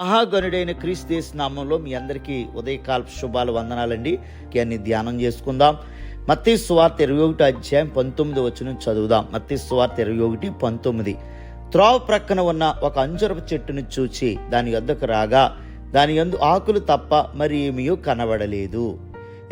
మహాగణుడైన క్రీస్తేస్ నామంలో మీ అందరికీ ఉదయకాల శుభాలు వందనాలండి. అన్ని ధ్యానం చేసుకుందాం. మత్తి సువార్త ఇరవై ఒకటి అధ్యాయం పంతొమ్మిది వచ్చిన చదువుదాం. మత్తి సువార్త ఇరవై ఒకటి పంతొమ్మిది. త్రోవ ప్రక్కన ఉన్న ఒక అంజరపు చెట్టును చూచి దాని యొద్దకు రాగా దాని యందు ఆకులు తప్ప మరి ఏమీయో కనబడలేదు.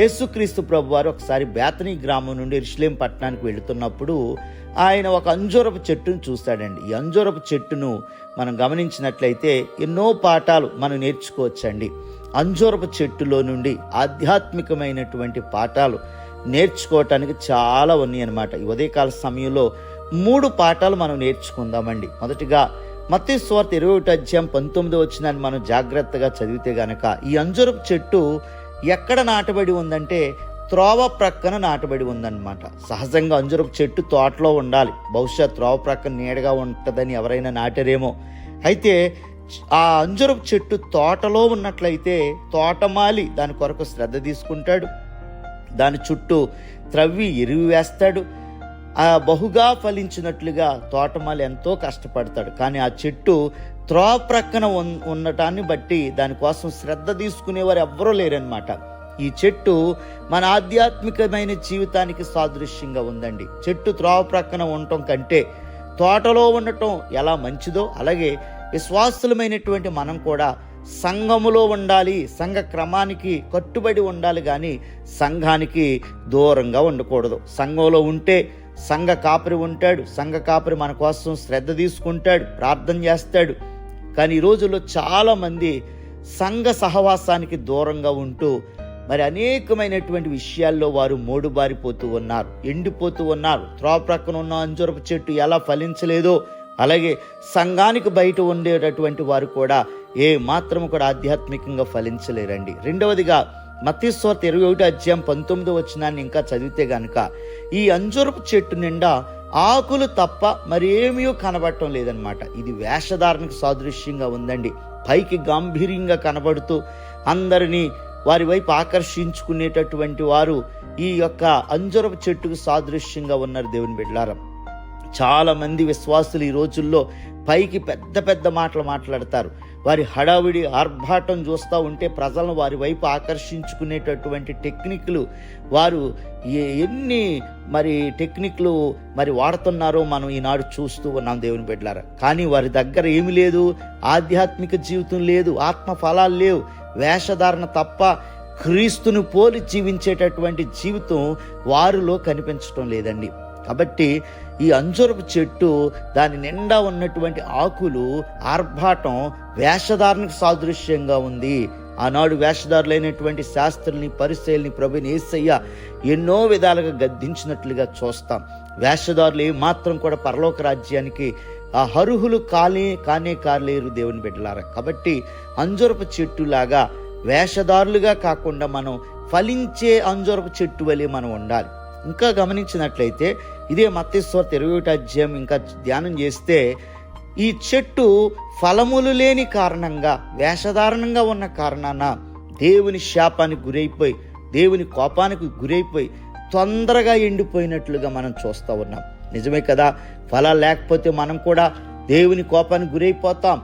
యేసుక్రీస్తు ప్రభు వారు ఒకసారి బేతనీ గ్రామం నుండి ఇర్షలేం పట్టణానికి వెళుతున్నప్పుడు ఆయన ఒక అంజూరపు చెట్టును చూస్తాడండి ఈ అంజూరపు చెట్టును మనం గమనించినట్లయితే ఎన్నో పాఠాలు మనం నేర్చుకోవచ్చండి. అంజూరపు చెట్టులో నుండి ఆధ్యాత్మికమైనటువంటి పాఠాలు నేర్చుకోవటానికి చాలా ఉన్నాయి అనమాట ఈ ఉదయకాల సమయంలో మూడు పాఠాలు మనం నేర్చుకుందామండి. మొదటిగా మత్తి స్వార్థ ఇరవై ఒకటి అధ్యాయం పంతొమ్మిది వచ్చిందని మనం జాగ్రత్తగా చదివితే గనక ఈ అంజూరపు చెట్టు ఎక్కడ నాటబడి ఉందంటే త్రోవ ప్రక్కన నాటబడి ఉందన్నమాట. సహజంగా అంజురపు చెట్టు తోటలో ఉండాలి. బహుశా త్రోవ ప్రక్కన నీడగా ఉంటుందని ఎవరైనా నాటారేమో. అయితే ఆ అంజురపు చెట్టు తోటలో ఉన్నట్లయితే తోటమాలి దాని కొరకు శ్రద్ధ తీసుకుంటాడు. దాని చుట్టూ త్రవ్వి ఎరువు వేస్తాడు. ఆ బహుగా ఫలించినట్లుగా తోటమాలి ఎంతో కష్టపడతాడు. కానీ ఆ చెట్టు త్రో ప్రక్కన ఉండటాన్ని బట్టి దానికోసం శ్రద్ధ తీసుకునేవారు ఎవ్వరూ లేరనమాట ఈ చెట్టు మన ఆధ్యాత్మికమైన జీవితానికి సాదృశ్యంగా ఉందండి. చెట్టు త్రోవ ప్రక్కన ఉండటం కంటే తోటలో ఉండటం ఎలా మంచిదో అలాగే విశ్వాసులమైనటువంటి మనం కూడా సంఘములో ఉండాలి సంఘ క్రమానికి కట్టుబడి ఉండాలి కానీ సంఘానికి దూరంగా ఉండకూడదు. సంఘంలో ఉంటే సంఘ కాపరి ఉంటాడు సంఘ కాపరి మన కోసం శ్రద్ధ తీసుకుంటాడు ప్రార్థన చేస్తాడు. కానీ ఈ రోజుల్లో చాలామంది సంఘ సహవాసానికి దూరంగా ఉంటూ మరి అనేకమైనటువంటి విషయాల్లో వారు మోడుబారిపోతూ ఉన్నారు ఎండిపోతూ ఉన్నారు. త్రోవ ప్రక్కన ఉన్న అంజురపు చెట్టు ఎలా ఫలించలేదో అలాగే సంఘానికి బయట ఉండేటటువంటి వారు కూడా ఏ మాత్రం కూడా ఆధ్యాత్మికంగా ఫలించలేరండి. రెండవదిగా మతీశ్వర్త ఇరవై ఒకటి అధ్యాయం పంతొమ్మిదో వచ్చినాన్ని ఇంకా చదివితే గనక ఈ అంజురపు చెట్టు నిండా ఆకులు తప్ప మరేమీ కనబడటం లేదనమాట ఇది వేషధారణకు సాదృశ్యంగా ఉందండి. పైకి గాంభీర్యంగా కనబడుతూ అందరినీ వారి వైపు ఆకర్షించుకునేటటువంటి వారు ఈ యొక్క అంజరపు చెట్టుకు సాదృశ్యంగా ఉన్నారు దేవుని బిడ్డారం చాలామంది విశ్వాసులు ఈ రోజుల్లో పైకి పెద్ద పెద్ద మాటలు మాట్లాడతారు. వారి హడావిడి ఆర్భాటం చూస్తూ ఉంటే ప్రజలను వారి వైపు ఆకర్షించుకునేటటువంటి టెక్నిక్లు వారు ఎన్ని మరి టెక్నిక్లు మరి వాడుతున్నారో మనం ఈనాడు చూస్తూ ఉన్నాం దేవుని బిడ్డలారా. కానీ వారి దగ్గర ఏమి లేదు ఆధ్యాత్మిక జీవితం లేదు ఆత్మ ఫలాలు లేవు వేషధారణ తప్ప క్రీస్తుని పోలి జీవించేటటువంటి జీవితం వారిలో కనిపించడం లేదండి. కాబట్టి ఈ అంజురపు చెట్టు దాని నిండా ఉన్నటువంటి ఆకులు ఆర్భాటం వేషధారణకు సాదృశ్యంగా ఉంది. ఆనాడు వేషధారులైనటువంటి శాస్త్రుల్ని పరిశైలిని ప్రభుని ఏసయ్య ఎన్నో విధాలుగా గద్దించినట్లుగా చూస్తాం. వేషధారులు ఏ మాత్రం కూడా పరలోక రాజ్యానికి ఆ అర్హులు కాలే కానే కాలేరు దేవుని బిడ్డలారా. కాబట్టి అంజురపు చెట్టులాగా వేషధారులుగా కాకుండా మనం ఫలించే అంజురపు చెట్టు వలె మనం ఉండాలి. ఇంకా గమనించినట్లయితే ఇదే మత్తేశ్వర ఇరవై అధ్యాయం ఇంకా ధ్యానం చేస్తే ఈ చెట్టు ఫలములు లేని కారణంగా వేషధారణంగా ఉన్న కారణాన దేవుని శాపానికి గురైపోయి దేవుని కోపానికి గురైపోయి తొందరగా ఎండిపోయినట్లుగా మనం చూస్తూ ఉన్నాం. నిజమే కదా? ఫలాలు లేకపోతే మనం కూడా దేవుని కోపానికి గురైపోతాం.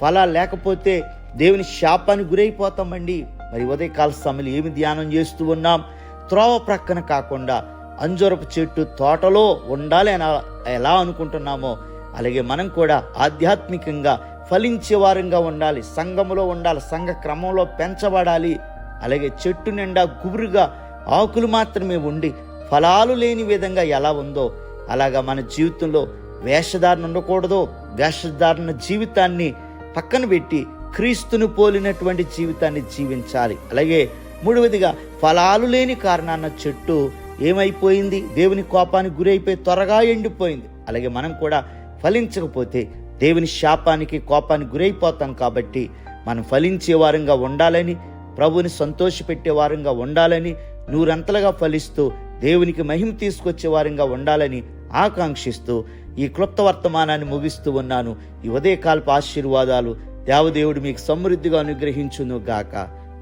ఫలాలు లేకపోతే దేవుని శాపానికి గురైపోతామండి. మరి ఉదయకాల సమయంలో ఏమి ధ్యానం చేస్తూ ఉన్నాం? త్రోవ ప్రక్కన కాకుండా అంజూరపు చెట్టు తోటలో ఉండాలి అని ఎలా అనుకుంటున్నామో అలాగే మనం కూడా ఆధ్యాత్మికంగా ఫలించే వారంగా ఉండాలి సంఘములో ఉండాలి సంఘ క్రమంలో పెంచబడాలి. అలాగే చెట్టు నిండా గుబురుగా ఆకులు మాత్రమే ఉండి ఫలాలు లేని విధంగా ఎలా ఉందో అలాగా మన జీవితంలో వేషధారణ ఉండకూడదు. వేషధారణ జీవితాన్ని పక్కన పెట్టి క్రీస్తును పోలినటువంటి జీవితాన్ని జీవించాలి. అలాగే మూడవదిగా ఫలాలు లేని కారణాన చెట్టు ఏమైపోయింది? దేవుని కోపానికి గురైపోయి త్వరగా ఎండిపోయింది. అలాగే మనం కూడా ఫలించకపోతే దేవుని శాపానికి కోపానికి గురైపోతాం కాబట్టి మనం ఫలించే వారంగా ఉండాలని ప్రభుని సంతోషపెట్టే వారంగా ఉండాలని నూరంతలుగా ఫలిస్తూ దేవునికి మహిమ తీసుకొచ్చే వారంగా ఉండాలని ఆకాంక్షిస్తూ ఈ క్లుప్త వర్తమానాన్ని ముగిస్తూ ఉన్నాను. ఈ ఉదయకాల్ప ఆశీర్వాదాలు దేవదేవుడు మీకు సమృద్ధిగా అనుగ్రహించును గాక.